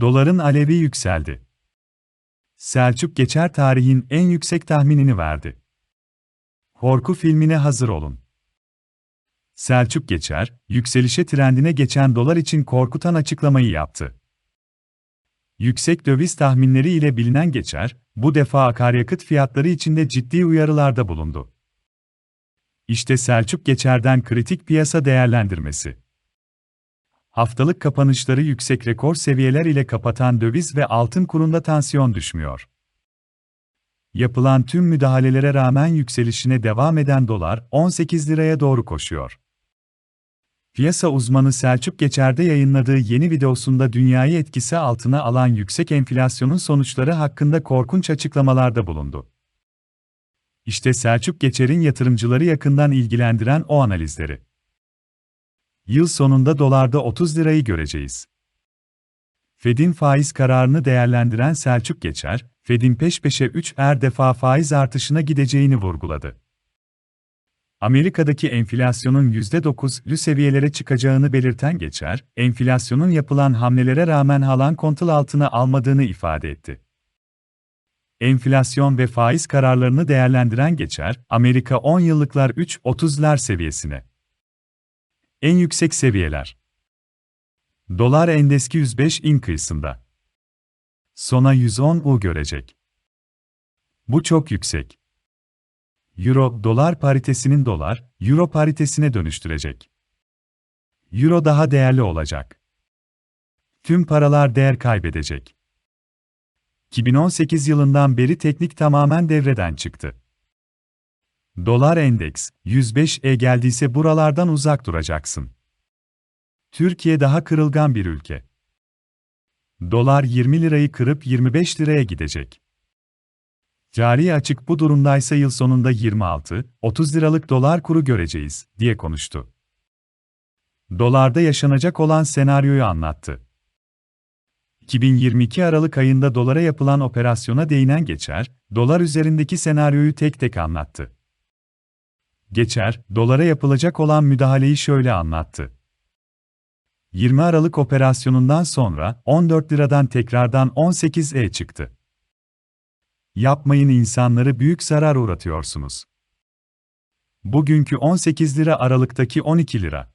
Doların alevi yükseldi. Selçuk Geçer tarihin en yüksek tahminini verdi. Korku filmine hazır olun. Selçuk Geçer, yükselişe trendine geçen dolar için korkutan açıklamayı yaptı. Yüksek döviz tahminleri ile bilinen Geçer, bu defa akaryakıt fiyatları içinde ciddi uyarılarda bulundu. İşte Selçuk Geçer'den kritik piyasa değerlendirmesi. Haftalık kapanışları yüksek rekor seviyeler ile kapatan döviz ve altın kurunda tansiyon düşmüyor. Yapılan tüm müdahalelere rağmen yükselişine devam eden dolar 18 liraya doğru koşuyor. Piyasa uzmanı Selçuk Geçer'de yayınladığı yeni videosunda dünyayı etkisi altına alan yüksek enflasyonun sonuçları hakkında korkunç açıklamalarda bulundu. İşte Selçuk Geçer'in yatırımcıları yakından ilgilendiren o analizleri. Yıl sonunda dolarda 30 lirayı göreceğiz. Fed'in faiz kararını değerlendiren Selçuk Geçer, Fed'in peş peşe 3 er defa faiz artışına gideceğini vurguladı. Amerika'daki enflasyonun %9'lü seviyelere çıkacağını belirten Geçer, enflasyonun yapılan hamlelere rağmen halan kontrol altına almadığını ifade etti. Enflasyon ve faiz kararlarını değerlendiren Geçer, Amerika 10 yıllıklar 3.30'lar seviyesine. En yüksek seviyeler. Dolar endeski 105 in kıyısında. Sona 110 U görecek. Bu çok yüksek. Euro, dolar paritesinin dolar, euro paritesine dönüştürecek. Euro daha değerli olacak. Tüm paralar değer kaybedecek. 2018 yılından beri teknik tamamen devreden çıktı. Dolar endeks 105'e geldiyse buralardan uzak duracaksın. Türkiye daha kırılgan bir ülke. Dolar 20 lirayı kırıp 25 liraya gidecek. Cari açık bu durumdaysa yıl sonunda 26-30 liralık dolar kuru göreceğiz, diye konuştu. Dolarda yaşanacak olan senaryoyu anlattı. 2022 Aralık ayında dolara yapılan operasyona değinen Geçer, dolar üzerindeki senaryoyu tek tek anlattı. Geçer, dolara yapılacak olan müdahaleyi şöyle anlattı. 20 Aralık operasyonundan sonra 14 liradan tekrardan 18'e çıktı. Yapmayın insanları büyük zarar uğratıyorsunuz. Bugünkü 18 lira Aralık'taki 12 lira.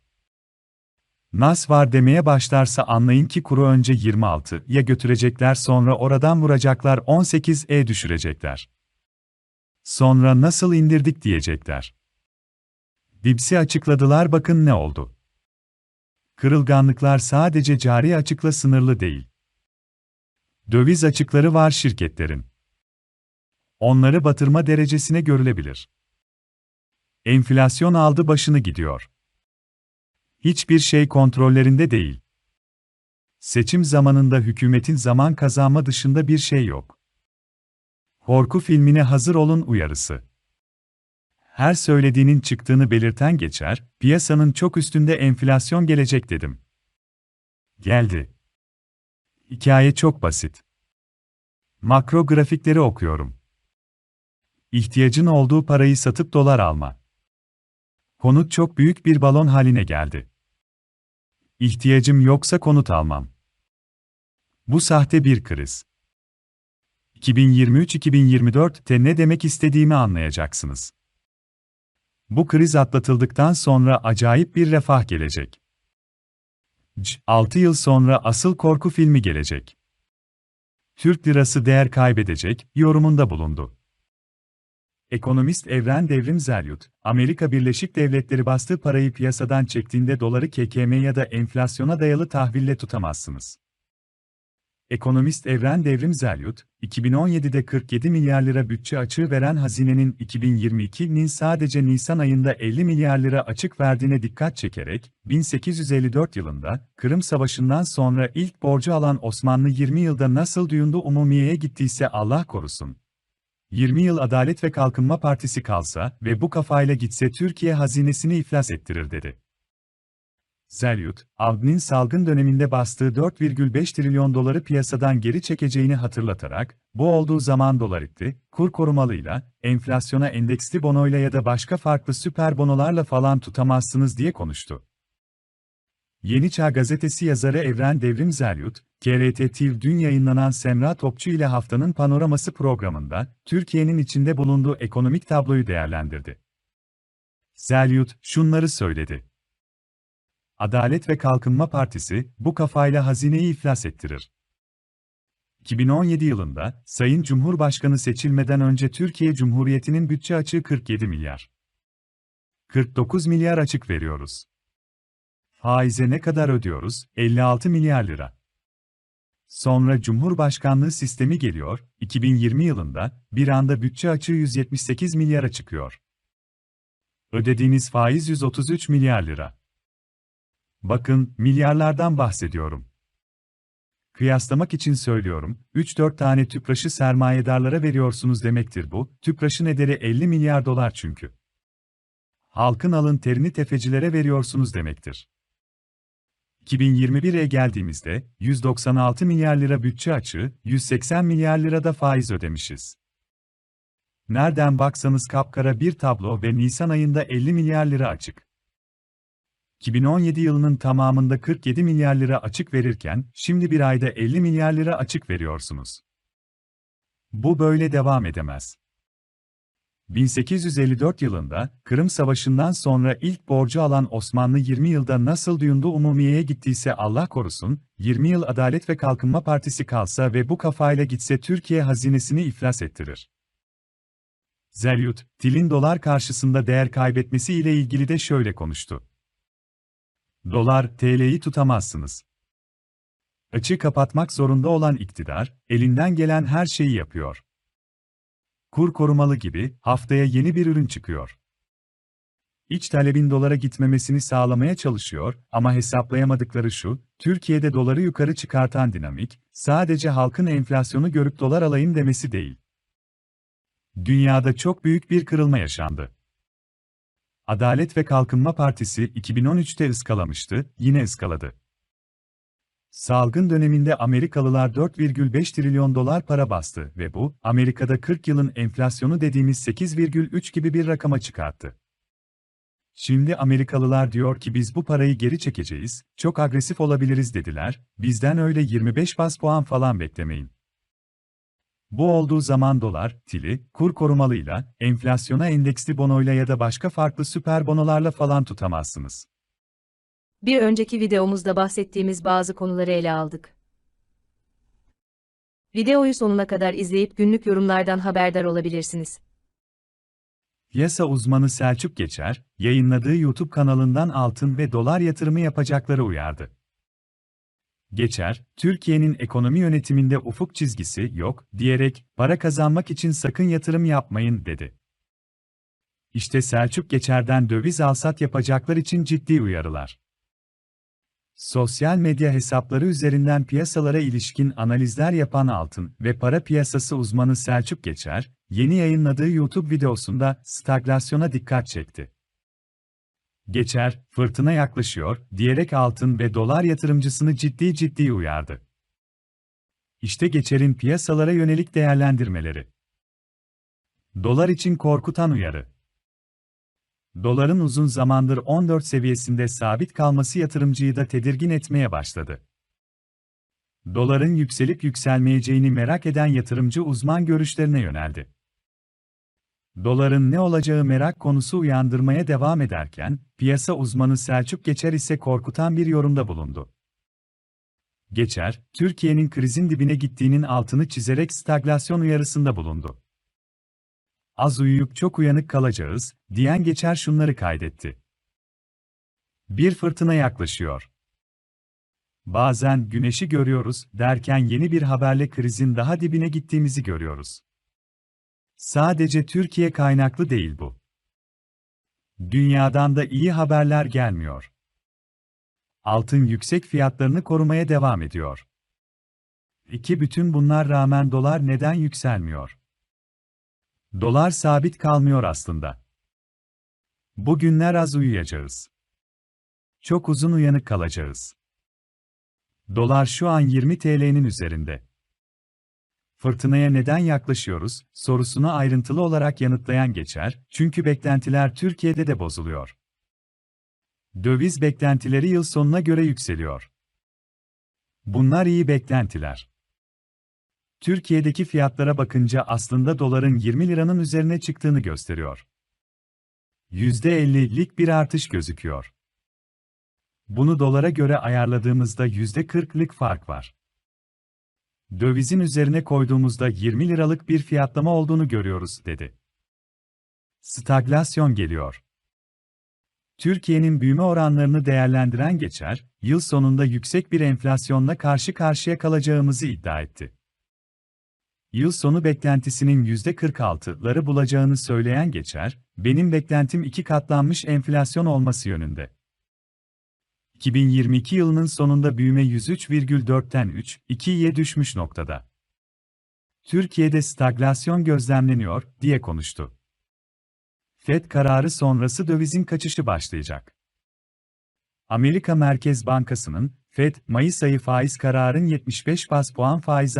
Nas var demeye başlarsa anlayın ki kuru önce 26'ya götürecekler sonra oradan vuracaklar 18'e düşürecekler. Sonra nasıl indirdik diyecekler. Dipsi açıkladılar bakın ne oldu. Kırılganlıklar sadece cari açıkla sınırlı değil. Döviz açıkları var şirketlerin. Onları batırma derecesine görülebilir. Enflasyon aldı başını gidiyor. Hiçbir şey kontrollerinde değil. Seçim zamanında hükümetin zaman kazanma dışında bir şey yok. Korku filmine hazır olun uyarısı. Her söylediğinin çıktığını belirten geçer, piyasanın çok üstünde enflasyon gelecek dedim. Geldi. Hikaye çok basit. Makro grafikleri okuyorum. İhtiyacın olduğu parayı satıp dolar alma. Konut çok büyük bir balon haline geldi. İhtiyacım yoksa konut almam. Bu sahte bir kriz. 2023-2024'te ne demek istediğimi anlayacaksınız. Bu kriz atlatıldıktan sonra acayip bir refah gelecek. 6 yıl sonra asıl korku filmi gelecek. Türk lirası değer kaybedecek, yorumunda bulundu. Ekonomist Evren Devrim Zelyut, Amerika Birleşik Devletleri bastığı parayı piyasadan çektiğinde doları KKM ya da enflasyona dayalı tahville tutamazsınız. Ekonomist Evren Devrim Zelyut, 2017'de 47 milyar lira bütçe açığı veren hazinenin 2022'nin sadece Nisan ayında 50 milyar lira açık verdiğine dikkat çekerek, 1854 yılında, Kırım Savaşı'ndan sonra ilk borcu alan Osmanlı 20 yılda nasıl duyundu umumiyeye gittiyse Allah korusun. 20 yıl Adalet ve Kalkınma Partisi kalsa ve bu kafayla gitse Türkiye hazinesini iflas ettirir dedi. Zelyut, Avd'nin salgın döneminde bastığı 4,5 trilyon doları piyasadan geri çekeceğini hatırlatarak, bu olduğu zaman dolar itti, kur korumalıyla, enflasyona endeksli bonoyla ya da başka farklı süper bonolarla falan tutamazsınız diye konuştu. Yeni Çağ Gazetesi yazarı Evren Devrim Zelyut, KRT TV dün yayınlanan Semra Topçu ile haftanın panoraması programında, Türkiye'nin içinde bulunduğu ekonomik tabloyu değerlendirdi. Zelyut, şunları söyledi. Adalet ve Kalkınma Partisi, bu kafayla hazineyi iflas ettirir. 2017 yılında, Sayın Cumhurbaşkanı seçilmeden önce Türkiye Cumhuriyeti'nin bütçe açığı 47 milyar. 49 milyar açık veriyoruz. Faize ne kadar ödüyoruz? 56 milyar lira. Sonra Cumhurbaşkanlığı sistemi geliyor, 2020 yılında bir anda bütçe açığı 178 milyara çıkıyor. Ödediğiniz faiz 133 milyar lira. Bakın, milyarlardan bahsediyorum. Kıyaslamak için söylüyorum, 3-4 tane tüpraşı sermayedarlara veriyorsunuz demektir bu, tüpraşın ederi 50 milyar dolar çünkü. Halkın alın terini tefecilere veriyorsunuz demektir. 2021'e geldiğimizde 196 milyar lira bütçe açığı, 180 milyar lira da faiz ödemişiz. Nereden baksanız kapkara bir tablo ve Nisan ayında 50 milyar lira açık. 2017 yılının tamamında 47 milyar lira açık verirken, şimdi bir ayda 50 milyar lira açık veriyorsunuz. Bu böyle devam edemez. 1854 yılında, Kırım Savaşı'ndan sonra ilk borcu alan Osmanlı 20 yılda nasıl duyundu umumiyeye gittiyse Allah korusun, 20 yıl Adalet ve Kalkınma Partisi kalsa ve bu kafayla gitse Türkiye hazinesini iflas ettirir. Zeryut, Til'in dolar karşısında değer kaybetmesi ile ilgili de şöyle konuştu. Dolar, TL'yi tutamazsınız. Açığı kapatmak zorunda olan iktidar, elinden gelen her şeyi yapıyor. Kur korumalı gibi, haftaya yeni bir ürün çıkıyor. İç talebin dolara gitmemesini sağlamaya çalışıyor ama hesaplayamadıkları şu, Türkiye'de doları yukarı çıkartan dinamik, sadece halkın enflasyonu görüp dolar alayım demesi değil. Dünyada çok büyük bir kırılma yaşandı. Adalet ve Kalkınma Partisi 2013'te ıskalamıştı, yine ıskaladı. Salgın döneminde Amerikalılar 4,5 trilyon dolar para bastı ve bu, Amerika'da 40 yılın enflasyonu dediğimiz 8,3 gibi bir rakama çıkarttı. Şimdi Amerikalılar diyor ki biz bu parayı geri çekeceğiz, çok agresif olabiliriz dediler, bizden öyle 25 bas puan falan beklemeyin. Bu olduğu zaman dolar, tili, kur korumalıyla, enflasyona endeksli bonoyla ya da başka farklı süper bonolarla falan tutamazsınız. Bir önceki videomuzda bahsettiğimiz bazı konuları ele aldık. Videoyu sonuna kadar izleyip günlük yorumlardan haberdar olabilirsiniz. Piyasa uzmanı Selçuk Geçer, yayınladığı YouTube kanalından altın ve dolar yatırımı yapacakları uyardı. Geçer, Türkiye'nin ekonomi yönetiminde ufuk çizgisi yok diyerek para kazanmak için sakın yatırım yapmayın dedi. İşte Selçuk Geçer'den döviz alsat yapacaklar için ciddi uyarılar. Sosyal medya hesapları üzerinden piyasalara ilişkin analizler yapan altın ve para piyasası uzmanı Selçuk Geçer, yeni yayınladığı YouTube videosunda stagflasyona dikkat çekti. Geçer, fırtına yaklaşıyor, diyerek altın ve dolar yatırımcısını ciddi ciddi uyardı. İşte Geçer'in piyasalara yönelik değerlendirmeleri. Dolar için korkutan uyarı. Doların uzun zamandır 14 seviyesinde sabit kalması yatırımcıyı da tedirgin etmeye başladı. Doların yükselip yükselmeyeceğini merak eden yatırımcı uzman görüşlerine yöneldi. Doların ne olacağı merak konusu uyandırmaya devam ederken, piyasa uzmanı Selçuk Geçer ise korkutan bir yorumda bulundu. Geçer, Türkiye'nin krizin dibine gittiğinin altını çizerek stagflasyon uyarısında bulundu. Az uyuyup çok uyanık kalacağız, diyen Geçer şunları kaydetti. Bir fırtına yaklaşıyor. Bazen güneşi görüyoruz derken yeni bir haberle krizin daha dibine gittiğimizi görüyoruz. Sadece Türkiye kaynaklı değil bu. Dünyadan da iyi haberler gelmiyor. Altın yüksek fiyatlarını korumaya devam ediyor. İki bütün bunlar rağmen dolar neden yükselmiyor? Dolar sabit kalmıyor aslında. Bugünler az uyuyacağız. Çok uzun uyanık kalacağız. Dolar şu an 20 TL'nin üzerinde. Fırtınaya neden yaklaşıyoruz sorusuna ayrıntılı olarak yanıtlayan geçer, çünkü beklentiler Türkiye'de de bozuluyor. Döviz beklentileri yıl sonuna göre yükseliyor. Bunlar iyi beklentiler. Türkiye'deki fiyatlara bakınca aslında doların 20 liranın üzerine çıktığını gösteriyor. %50'lik bir artış gözüküyor. Bunu dolara göre ayarladığımızda %40'lık fark var. Dövizin üzerine koyduğumuzda 20 liralık bir fiyatlama olduğunu görüyoruz, dedi. Stagflasyon geliyor. Türkiye'nin büyüme oranlarını değerlendiren Geçer, yıl sonunda yüksek bir enflasyonla karşı karşıya kalacağımızı iddia etti. Yıl sonu beklentisinin %46'ları bulacağını söyleyen Geçer, benim beklentim iki katlanmış enflasyon olması yönünde. 2022 yılının sonunda büyüme 103,4'ten 3,2'ye düşmüş noktada. Türkiye'de stagflasyon gözlemleniyor, diye konuştu. FED kararı sonrası dövizin kaçışı başlayacak. Amerika Merkez Bankası'nın, FED, Mayıs ayı faiz kararın 75 bas puan faiz